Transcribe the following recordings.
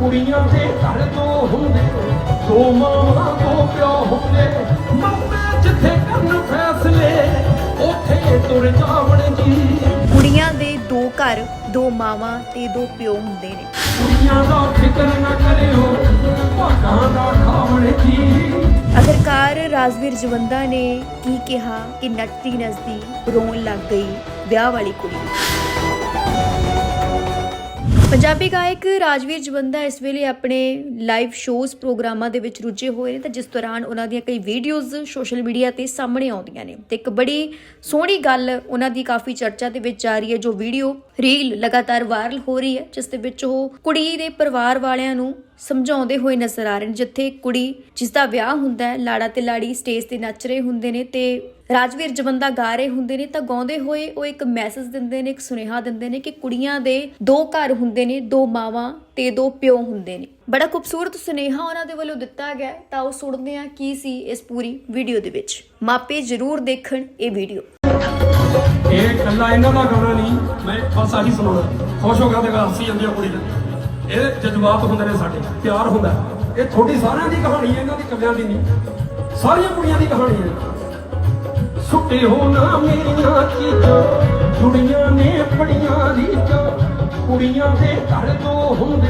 ਕੁੜੀਆਂ ਦੇ ਘਰ ਤੋਂ ਹੁੰਦੇ ਦੋ ਮਾਵਾਂ ਦੋ ਪਿਓ ਹੁੰਦੇ। ਮਾਪੇ ਜਿੱਥੇ ਕਰਨ ਫੈਸਲੇ ਉੱਥੇ ਤੁਰ ਜਾਵਣ ਜੀ। ਕੁੜੀਆਂ ਦੇ ਦੋ ਘਰ ਦੋ ਮਾਵਾਂ ਤੇ ਦੋ ਪਿਓ ਹੁੰਦੇ ਨੇ। ਕੁੜੀਆਂ ਦਾ ਫਿਕਰ ਨਾ ਕਰਿਓ ਭਾਗਾਂ ਦਾ ਖਾਵਣ ਜੀ। ਅਖਰਕਾਰ ਰਾਜਵੀਰ ਜਵੰਦਾ ਨੇ ਕੀ ਕਿਹਾ ਕਿ ਨੱਚਦੀ ਨੱਚਦੀ ਰੋਣ ਲੱਗ ਗਈ ਵਿਆਹ ਵਾਲੀ ਕੁੜੀ। ਪੰਜਾਬੀ ਗਾਇਕ ਰਾਜਵੀਰ ਜਵੰਦਾ ਇਸ ਵੇਲੇ ਆਪਣੇ ਲਾਈਵ ਸ਼ੋਜ਼ ਪ੍ਰੋਗਰਾਮਾਂ ਦੇ ਵਿੱਚ ਰੁੱਝੇ ਹੋਏ ਨੇ ਤਾਂ ਜਿਸ ਦੌਰਾਨ ਉਹਨਾਂ ਦੀਆਂ ਕਈ ਵੀਡੀਓਜ਼ ਸੋਸ਼ਲ ਮੀਡੀਆ ਤੇ ਸਾਹਮਣੇ ਆਉਂਦੀਆਂ ਨੇ ਤੇ ਇੱਕ ਬੜੀ ਸੋਹਣੀ ਗੱਲ ਉਹਨਾਂ ਦੀ ਕਾਫੀ ਚਰਚਾ ਦੇ ਵਿੱਚ ਆ ਰਹੀ ਹੈ, ਜੋ ਵੀਡੀਓ ਰੀਲ ਲਗਾਤਾਰ ਵਾਇਰਲ ਹੋ ਰਹੀ ਹੈ, ਜਿਸ ਦੇ ਵਿੱਚ ਉਹ ਕੁੜੀ ਦੇ ਪਰਿਵਾਰ ਵਾਲਿਆਂ ਨੂੰ ਸਮਝਾਉਂਦੇ ਹੋਏ ਨਜ਼ਰ ਆ ਰਹੇ ਨੇ, ਜਿੱਥੇ ਕੁੜੀ ਜਿਸ ਦਾ ਵਿਆਹ ਹੁੰਦਾ ਹੈ, ਲਾੜਾ ਤੇ ਲਾੜੀ ਸਟੇਜ ਤੇ ਨੱਚ ਰਹੇ ਹੁੰਦੇ ਨੇ ਤੇ ਰਾਜਵੀਰ ਜਵੰਦਾ ਗਾ ਰਹੇ ਹੁੰਦੇ ਨੇ ਤਾਂ ਗਾਉਂਦੇ ਹੋਏ ਉਹ ਇੱਕ ਮੈਸੇਜ ਦਿੰਦੇ ਨੇ, ਇੱਕ ਸੁਨੇਹਾ ਦਿੰਦੇ ਨੇ ਕਿ ਕੁੜੀਆਂ ਦੇ ਦੋ ਘਰ ਹੁੰਦੇ ਨੇ, ਦੋ ਮਾਵਾਂ ਤੇ ਦੋ ਪਿਓ ਹੁੰਦੇ ਨੇ। ਬੜਾ ਖੂਬਸੂਰਤ ਸੁਨੇਹਾ ਉਹਨਾਂ ਦੇ ਵੱਲੋਂ ਦਿੱਤਾ ਗਿਆ ਤਾਂ ਉਹ ਸੁਣਦੇ ਆ ਕੀ ਸੀ ਇਸ ਪੂਰੀ ਵੀਡੀਓ ਦੇ ਵਿੱਚ। ਮਾਪੇ ਜ਼ਰੂਰ ਦੇਖਣ ਇਹ ਵੀਡੀਓ ਇਹ ਕੱਲਾ ਇਹਨਾਂ ਦਾ ਗਾਣਾ ਨਹੀਂ, ਮੈਂ ਬਸ ਆਹੀ ਸੁਣਾਉਣਾ ਖੁਸ਼ ਹੋ ਗਿਆ ਤੇ ਹੱਸੀ ਜਾਂਦੀ ਆ ਕੁੜੀ ਇਹ ਜਜ਼ਬਾਤ ਹੁੰਦੇ ਨੇ ਸਾਡੇ, ਪਿਆਰ ਹੁੰਦਾ। ਇਹ ਤੁਹਾਡੀ ਸਾਰਿਆਂ ਦੀ ਕਹਾਣੀ ਹੈ, ਇਹਨਾਂ ਦੀ ਕੱਲਿਆਂ ਦੀ ਨਹੀਂ। ਸਾਰੀਆਂ ਕੁੜੀਆਂ ਦੀ ਕਹਾਣੀ ਹੈ। ਸੁੱਟੇ ਹੋ ਨਾ ਮੇਰੀਆਂ ਚੀਜ਼ਾਂ। ਕੁੜੀਆਂ ਨੇ ਪੜੀਆਂ ਰੀਚਾਂ ਕੁੜੀਆਂ ਦੇ ਘਰ ਤੋਂ ਹੁੰਦੇ,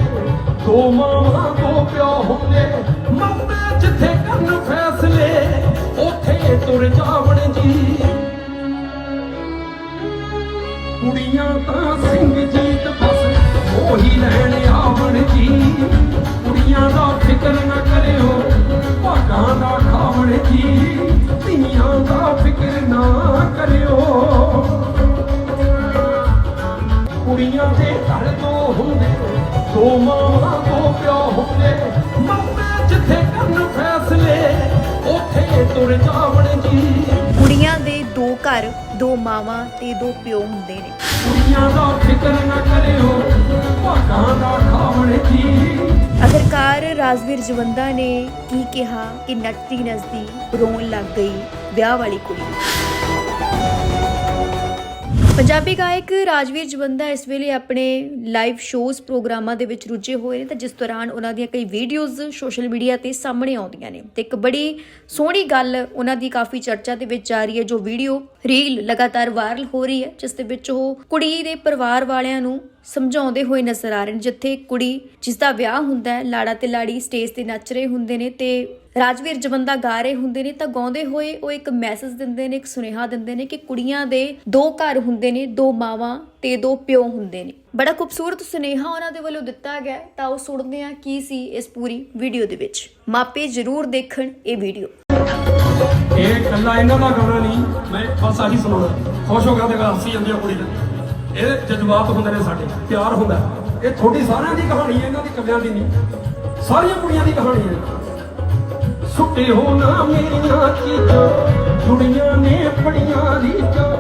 ਦੋ ਮਾਵਾਂ, ਦੋ ਪਿਓ ਹੁੰਦੇ। ਮਾਪੇ ਜਿੱਥੇ ਕਰਨ ਫੈਸਲੇ, ਉੱਥੇ ਤੁਰ ਜਾਵਣ ਜੀ। ਕੁੜੀਆਂ ਤਾਂ ਸਿੰਘ ਜੀਤ ਬਸ, ਉਹੀ ਲੈਣ ਆਵਣ ਜੀ। ਕੁੜੀਆਂ ਦਾ ਫਿਕਰ ਨਾ ਕਰਿਓ, ਭਾਗਾਂ ਦਾ ਖਾਵਣ ਜੀ। ਕੁੜੀਆਂ ਦੇ ਘਰ ਤੋਂ ਹੁੰਦੇ ਦੋ ਮਾਵਾਂ ਦੋ ਪਿਓ ਹੁੰਦੇ। ਮਾਪੇ ਜਿੱਥੇ ਕਰਨ ਫੈਸਲੇ ਉੱਥੇ ਤੁਰ ਜਾਵਣ ਜੀ। ਕੁੜੀਆਂ ਦੇ ਦੋ ਘਰ ਦੋ ਮਾਵਾਂ ਤੇ ਦੋ ਪਿਓ ਹੁੰਦੇ ਨੇ। ਕੁੜੀਆਂ ਦਾ ਫਿਕਰ ਨਾ ਕਰਿਓ ਭਾਗਾਂ ਦਾ ਖਾਵਣ ਜੀ। ਅਖਰਕਾਰ ਰਾਜਵੀਰ ਜਵੰਦਾ ਨੇ ਕੀ ਕਿਹਾ ਕਿ ਨੱਚਦੀ ਨੱਚਦੀ ਰੋਣ ਲੱਗ ਗਈ ਵਿਆਹ ਵਾਲੀ ਕੁੜੀ ਪੰਜਾਬੀ ਗਾਇਕ ਰਾਜਵੀਰ ਜਵੰਦਾ ਇਸ ਵੇਲੇ ਆਪਣੇ ਲਾਈਵ ਸ਼ੋਜ਼ ਪ੍ਰੋਗਰਾਮਾਂ ਦੇ ਵਿੱਚ ਰੁੱਝੇ ਹੋਏ ਨੇ ਤਾਂ ਜਿਸ ਦੌਰਾਨ ਉਹਨਾਂ ਦੀਆਂ ਕਈ ਵੀਡੀਓਜ਼ ਸੋਸ਼ਲ ਮੀਡੀਆ ਤੇ ਸਾਹਮਣੇ ਆਉਂਦੀਆਂ ਨੇ ਤੇ ਇੱਕ ਬੜੀ ਸੋਹਣੀ ਗੱਲ ਉਹਨਾਂ ਦੀ ਕਾਫੀ ਚਰਚਾ ਦੇ ਵਿੱਚ ਆ ਰਹੀ ਹੈ, ਜੋ ਵੀਡੀਓ ਰੀਲ ਲਗਾਤਾਰ ਵਾਇਰਲ ਹੋ ਰਹੀ ਹੈ, ਜਿਸ ਦੇ ਵਿੱਚ ਉਹ ਕੁੜੀ ਦੇ ਪਰਿਵਾਰ ਵਾਲਿਆਂ ਨੂੰ ਸਮਝਾਉਂਦੇ ਹੋਏ ਨਜ਼ਰ ਆ ਰਹੇ ਨੇ। ਜਿੱਥੇ ਕੁੜੀ ਜਿਸ ਦਾ ਵਿਆਹ ਹੁੰਦਾ ਹੈ, ਲਾੜਾ ਤੇ ਲਾੜੀ ਸਟੇਜ ਤੇ ਨੱਚ ਰਹੇ ਹੁੰਦੇ ਨੇ ਤੇ ਰਾਜਵੀਰ ਜਵੰਦਾ ਗਾ ਰਹੇ ਹੁੰਦੇ ਨੇ ਤਾਂ ਗਾਉਂਦੇ ਹੋਏ ਉਹ ਇੱਕ ਮੈਸੇਜ ਦਿੰਦੇ ਨੇ, ਇੱਕ ਸੁਨੇਹਾ ਦਿੰਦੇ ਨੇ ਕਿ ਕੁੜੀਆਂ ਦੇ ਦੋ ਘਰ ਹੁੰਦੇ ਨੇ, ਦੋ ਮਾਵਾਂ ਤੇ ਦੋ ਪਿਓ ਹੁੰਦੇ ਨੇ। ਬੜਾ ਖੂਬਸੂਰਤ ਸੁਨੇਹਾ ਉਹਨਾਂ ਦੇ ਵੱਲੋਂ ਦਿੱਤਾ ਗਿਆ ਤਾਂ ਉਹ ਸੁਣਦੇ ਆ ਕੀ ਸੀ ਇਸ ਪੂਰੀ ਵੀਡੀਓ ਦੇ ਵਿੱਚ। ਮਾਪੇ ਜ਼ਰੂਰ ਦੇਖਣ ਇਹ ਵੀਡੀਓ ਇਹ ਕੱਲਾ ਇਹਨਾਂ ਦਾ ਗਾਣਾ ਨਹੀਂ, ਮੈਂ ਬਸ ਆਹੀ ਸੁਣਾਉਣਾ। ਖੁਸ਼ ਹੋ ਗਿਆ ਤੇ ਹੱਸੀ ਜਾਂਦੀ ਆ ਕੁੜੀ ਤੇ ਇਹ ਜਜ਼ਬਾਤ ਹੁੰਦੇ ਨੇ ਸਾਡੇ, ਪਿਆਰ ਹੁੰਦਾ ਇਹ ਥੋੜੀ ਸਾਰਿਆਂ ਦੀ ਕਹਾਣੀ ਹੈ, ਇਹਨਾਂ ਦੀ ਕਵਿਆਂ ਦੀ ਨਹੀਂ। ਸਾਰੀਆਂ ਕੁੜੀਆਂ ਦੀ ਕਹਾਣੀ ਹੈ। ਸੁੱਟੇ ਹੋ ਨਾ ਮੇਰੀਆਂ ਚੀਜ਼ਾਂ, ਦੁਨੀਆਂ ਨੇ ਫੜੀਆਂ ਰੀਚਾਂ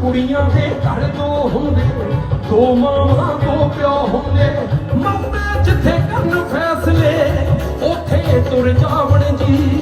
ਕੁੜੀਆਂ ਦੇ ਘਰ ਦੋ ਹੁੰਦੇ, ਦੋ ਮਾਵਾਂ, ਦੋ ਪਿਆ ਹੁੰਦੇ। ਮੰਮੇ ਜਿੱਥੇ ਕਰਨ ਫੈਸਲੇ, ਉੱਥੇ ਤੁਰ ਜਾਵਣ ਜੀ।